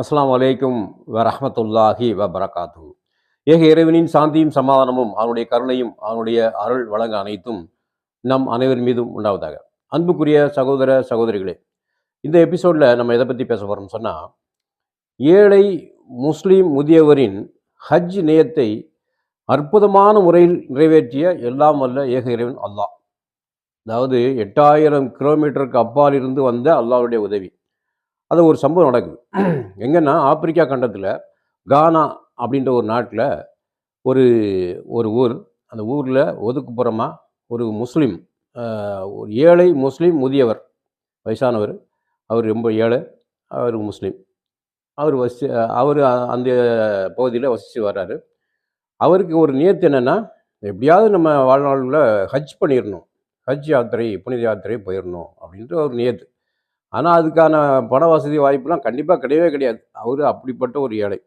அஸ்ஸலாமு அலைக்கும் வ வபரகாத்து ஏக இறைவனின் சாந்தியும் சமாதானமும் அவனுடைய கருணையும் அவனுடைய அருள் வழங்க அனைத்தும் நம் அனைவர் மீதும் உண்டாவதாக. அன்புக்குரிய சகோதர சகோதரிகளே இந்த எபிசோடில் நம்ம எதை பற்றி பேச போகிறோம்னு சொன்னால் ஏழை முஸ்லீம் முதியவரின் ஹஜ் நேயத்தை அற்புதமான முறையில் நிறைவேற்றிய எல்லாம் வல்ல ஏக இறைவன் அல்லாஹ். அதாவது எட்டாயிரம் கிலோமீட்டருக்கு அப்பால் இருந்து வந்த அல்லாவுடைய உதவி. அது ஒரு சம்பவம் நடக்குது. எங்கன்னா ஆப்பிரிக்கா கண்டத்தில் கானா அப்படின்ற ஒரு நாட்டில் ஒரு ஒரு ஊர் அந்த ஊரில் ஒதுக்குப்புறமாக ஒரு முஸ்லீம் ஒரு ஏழை முஸ்லீம் முதியவர் வயசானவர் அவர் ரொம்ப ஏழை அவர் முஸ்லீம். அவர் வசி அவர் அந்த பகுதியில் வசித்து வர்றாரு. அவருக்கு ஒரு நியத்து என்னென்னா எப்படியாவது நம்ம வாழ்நாளில் ஹஜ் பண்ணிடணும் ஹஜ் யாத்திரை புனித யாத்திரை போயிடணும் அப்படின்ற ஒரு நியத்து. ஆனால் அதுக்கான பண வசதி வாய்ப்புலாம் கண்டிப்பாக கிடையவே கிடையாது. அவர் அப்படிப்பட்ட ஒரு ஏழை.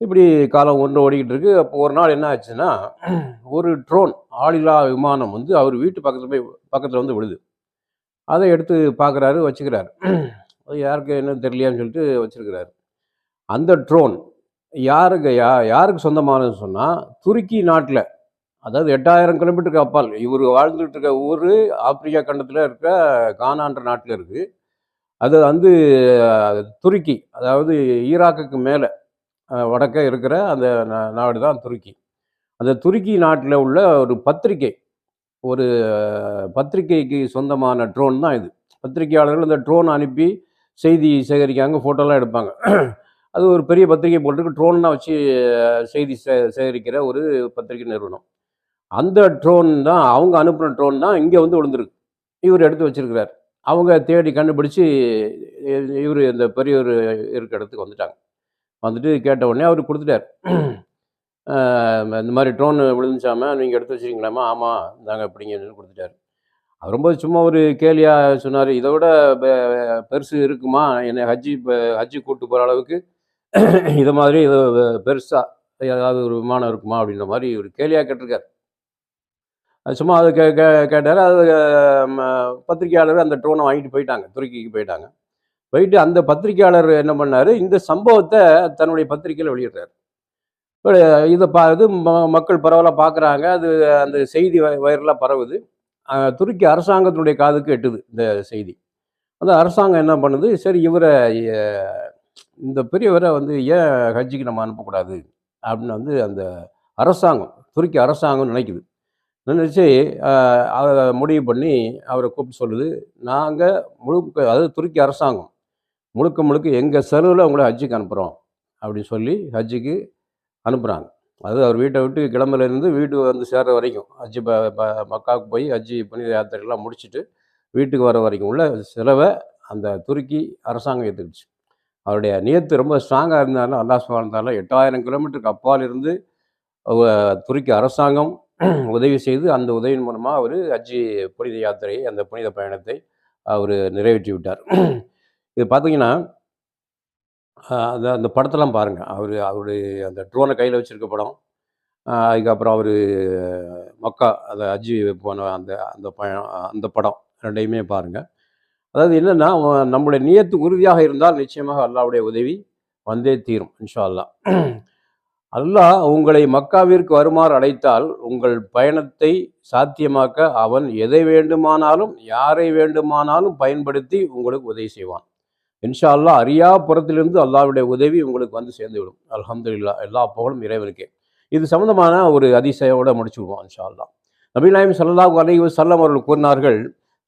இப்படி காலம் ஒன்று ஓடிக்கிட்டு இருக்கு. அப்போ ஒரு நாள் என்ன ஆச்சுன்னா ஒரு ட்ரோன் ஆளில்லா விமானம் வந்து அவர் வீட்டு பக்கத்தில் போய் பக்கத்தில் வந்து விழுது. அதை எடுத்து பார்க்குறாரு வச்சுக்கிறாரு. அது யாருக்கு என்ன தெரியலையான்னு சொல்லிட்டு வச்சிருக்கிறாரு. அந்த ட்ரோன் யாருக்கு யா யாருக்கு சொந்தமானதுன்னு சொன்னால் துருக்கி நாட்டில் அதாவது எட்டாயிரம் கிலோமீட்டருக்கு அப்பால் இவர் வாழ்ந்துட்டு இருக்க ஊர் ஆப்பிரிக்கா கண்டத்தில் இருக்க கானான்ற நாட்டில் இருக்குது அது வந்து துருக்கி. அதாவது ஈராக்குக்கு மேலே வடக்க இருக்கிற அந்த நா- நாடு தான் துருக்கி. அந்த துருக்கி நாட்டில் உள்ள ஒரு பத்திரிகை ஒரு பத்திரிகைக்கு சொந்தமான ட்ரோன் தான் இது. பத்திரிகையாளர்கள் அந்த ட்ரோன் அனுப்பி செய்தி சேகரிக்காங்க ஃபோட்டோலாம் எடுப்பாங்க. அது ஒரு பெரிய பத்திரிகை போட்டிருக்கு ட்ரோன்லாம் வச்சு செய்தி சே சேகரிக்கிற ஒரு பத்திரிகை நிறுவனம். அந்த ட்ரோன் தான் அவங்க அனுப்புன ட்ரோன் தான் இங்கே வந்து விழுந்திருக்கு. இவர் எடுத்து வச்சிருக்கிறார். அவங்க தேடி கண்டுபிடிச்சி இவர் இந்த பெரியவர் இருக்க இடத்துக்கு வந்துட்டாங்க. வந்துட்டு கேட்ட உடனே அவர் கொடுத்துட்டார். இந்த மாதிரி ட்ரோன் விழுந்துச்சாம நீங்கள் எடுத்து வச்சிருக்கீங்களாமா? ஆமாம் இந்தாங்க அப்படிங்கன்னு கொடுத்துட்டாரு. அவர் ரொம்ப சும்மா ஒரு கேலியாக சொன்னார். இதை விட பெ- பெருசு இருக்குமா? என்னை ஹஜ்ஜி இப்போ ஹஜ்ஜி கூட்டு போகிற அளவுக்கு இதை மாதிரி பெருசாக ஏதாவது ஒரு விமானம் இருக்குமா? அப்படின்ற மாதிரி ஒரு கேலியாக கேட்டிருக்காரு. சும்மா அது கே கே கேட்டார். அது ம, பத்திரிக்கையாளர் அந்த ட்ரோனை வாங்கிட்டு போயிட்டாங்க. துருக்கிக்கு போயிட்டாங்க. போயிட்டு அந்த பத்திரிக்கையாளர் என்ன பண்ணார்? இந்த சம்பவத்தை தன்னுடைய பத்திரிக்கையில் வெளியிடுறாரு. இதை பா இது ம- மக்கள் பரவலாக பார்க்குறாங்க அது அந்த செய்தி வைரலாக பரவுது. துருக்கி அரசாங்கத்தினுடைய காதுக்கு எட்டுது இந்த செய்தி. அந்த அரசாங்கம் என்ன பண்ணுது? சரி இவரை இந்த பெரியவரை வந்து ஏன் ஹஜ்ஜிக்கு நம்ம அனுப்பக்கூடாது? அப்படின்னு வந்து அந்த அரசாங்கம் துருக்கி அரசாங்கம் நினைக்குது. நினச்சி அதை முடிவு பண்ணி அவரை கூப்பிட்டு சொல்லுது நாங்கள் முழுக்க அதாவது துருக்கி அரசாங்கம் முழுக்க முழுக்க எங்கள் செலவில் உங்களை ஹஜ்ஜுக்கு அனுப்புகிறோம் அப்படின்னு சொல்லி ஹஜ்ஜுக்கு அனுப்புகிறாங்க அது அவர் வீட்டை விட்டு கிளம்புலேருந்து வீட்டுக்கு வந்து சேர்ற வரைக்கும் ஹஜ்ஜு ப மக்காவுக்கு போய் ஹஜ்ஜி புனித யாத்திரைலாம் முடிச்சுட்டு வீட்டுக்கு வர வரைக்கும் உள்ள செலவை அந்த துருக்கி அரசாங்கம் ஏற்றுக்குச்சு அவருடைய நியத்து ரொம்ப ஸ்ட்ராங்காக இருந்தாலும் அல்லாஹ் இருந்தாலும் எட்டாயிரம் கிலோமீட்டருக்கு அப்பால் இருந்து துருக்கி அரசாங்கம் உதவி செய்து அந்த உதவியின் மூலமாக அவர் ஹஜ்ஜி புனித யாத்திரையை அந்த புனித பயணத்தை அவர் நிறைவேற்றி விட்டார் இது பார்த்தீங்கன்னா அந்த அந்த படத்தெல்லாம் பாருங்கள் அவர் அவருடைய அந்த ட்ரோனை கையில் வச்சுருக்க படம். அதுக்கப்புறம் அவர் மக்கா அந்த அஜி போன அந்த அந்த பயணம் அந்த படம் ரெண்டையுமே பாருங்கள் அதாவது என்னென்னா நம்முடைய நியத்து உறுதியாக இருந்தால் நிச்சயமாக அல்லாவுடைய உதவி வந்தே தீரும் இன்ஷா அல்லா அல்லாஹ் உங்களை மக்காவிற்கு வருமாறு அழைத்தால் உங்கள் பயணத்தை சாத்தியமாக்க அவன் எதை வேண்டுமானாலும் யாரை வேண்டுமானாலும் பயன்படுத்தி உங்களுக்கு உதவி செய்வான். இன்ஷா அல்லாஹ் அறியா புறத்திலிருந்து அல்லாவுடைய உதவி உங்களுக்கு வந்து சேர்ந்துவிடும். அலமதுல்லா எல்லா புகழும் இறைவனுக்கே. இது சம்பந்தமான ஒரு அதிசயோட முடிச்சுடுவோம் இன்ஷா அல்லாஹ் நபி நாயம் ஸல்லல்லாஹு அலைஹி வஸல்லம் அவர்கள் கூறினார்கள்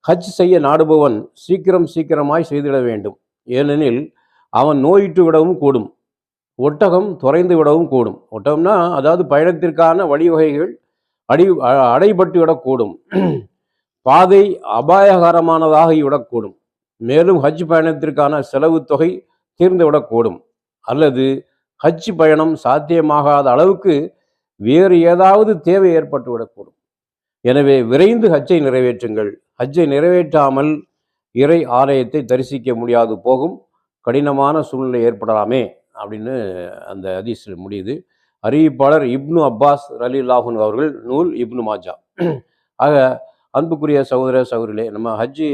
ஹஜ் செய்ய நாடுபவன் சீக்கிரம் சீக்கிரமாய் செய்திட வேண்டும். ஏனெனில் அவன் நோயிட்டு விடவும் கூடும். ஒட்டகம் துறைந்து விடவும் கூடும். ஒட்டகம்னா அதாவது பயணத்திற்கான வழிவகைகள் அடி அ- அடைபட்டு விடக்கூடும். பாதை அபாயகரமானதாகி விடக்கூடும். மேலும் ஹஜ் பயணத்திற்கான செலவு தொகை தீர்ந்து விடக்கூடும். அல்லது ஹஜ் பயணம் சாத்தியமாகாத அளவுக்கு வேறு ஏதாவது தேவை ஏற்பட்டு விடக்கூடும். எனவே விரைந்து ஹஜ்ஜை நிறைவேற்றுங்கள். ஹஜ்ஜை நிறைவேற்றாமல் இறை ஆலயத்தை தரிசிக்க முடியாது போகும். கடினமான சூழ்நிலை ஏற்படலாமே. அப்படின்னு அந்த ஹதீஸில் முடியுது. அறிவிப்பாளர் இப்னு அப்பாஸ் ரலி லாஹூன் அவர்கள் நூல் இப்னு மாஜா. ஆக அன்புக்குரிய சகோதர சகோதரிகளே நம்ம ஹஜ்ஜி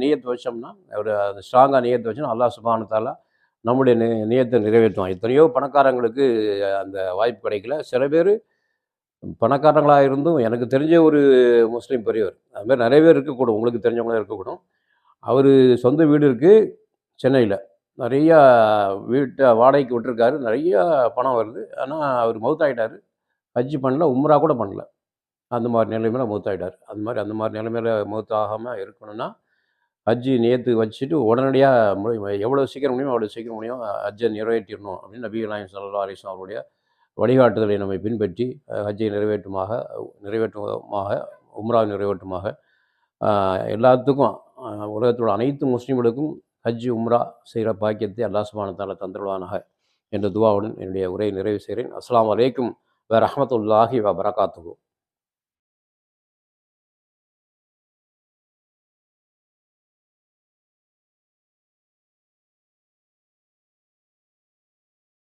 நியத்து வச்சோம்னா ஒரு ஸ்ட்ராங்காக நியத்து வச்சோம்னா அல்லா சுபானு தாலா நம்முடைய நி நியத்தை நிறைவேற்றுவோம் எத்தனையோ பணக்காரங்களுக்கு அந்த வாய்ப்பு கிடைக்கல. சில பேர் பணக்காரங்களாக இருந்தும் எனக்கு தெரிஞ்ச ஒரு முஸ்லீம் பெரியவர் அது மாதிரி நிறைய பேர் இருக்கக்கூடும். உங்களுக்கு தெரிஞ்சவங்களும் இருக்கக்கூடும். அவர் சொந்த வீடு இருக்குது சென்னையில். நிறையா வீட்டை வாடகைக்கு விட்டுருக்காரு. நிறைய பணம் வருது. ஆனால் அவர் மௌத்தாயிட்டார் ஹஜ்ஜு பண்ணல உம்ரா கூட பண்ணல. அந்த மாதிரி நிலைமையில மௌத்தாயிட்டார் அந்த மாதிரி அந்த மாதிரி நிலைமையில மௌத்தாகாமல் இருக்கணும்னா ஹஜ்ஜு நேற்று வச்சுட்டு உடனடியாக முடியும் எவ்வளோ சீக்கிரம் முடியுமோ அவ்வளோ சீக்கிரம் முடியும். ஹஜ்ஜை நிறைவேற்றிடணும் அப்படின்னு நபி நாயம் சல்லா அலிஸ்லாம் அவருடைய வழிகாட்டுதலை நம்மை பின்பற்றி ஹஜ்ஜை நிறைவேற்றுமாக நிறைவேற்றுமாக உம்ரா நிறைவேற்றுமாக எல்லாத்துக்கும் உலகத்தோட அனைத்து முஸ்லீம்களுக்கும் ஹஜ் உம்ரா செய்கிற பாக்கியத்தை அல்லாஹ் சுபானத்தால் தந்துடுவானாக என்ற துவாவுடன் என்னுடைய உரையை நிறைவு செய்கிறேன். அஸ்லாம் அலைக்கும் வேறு அஹமத்துல்லாஹி வ பரகாத்துஹு.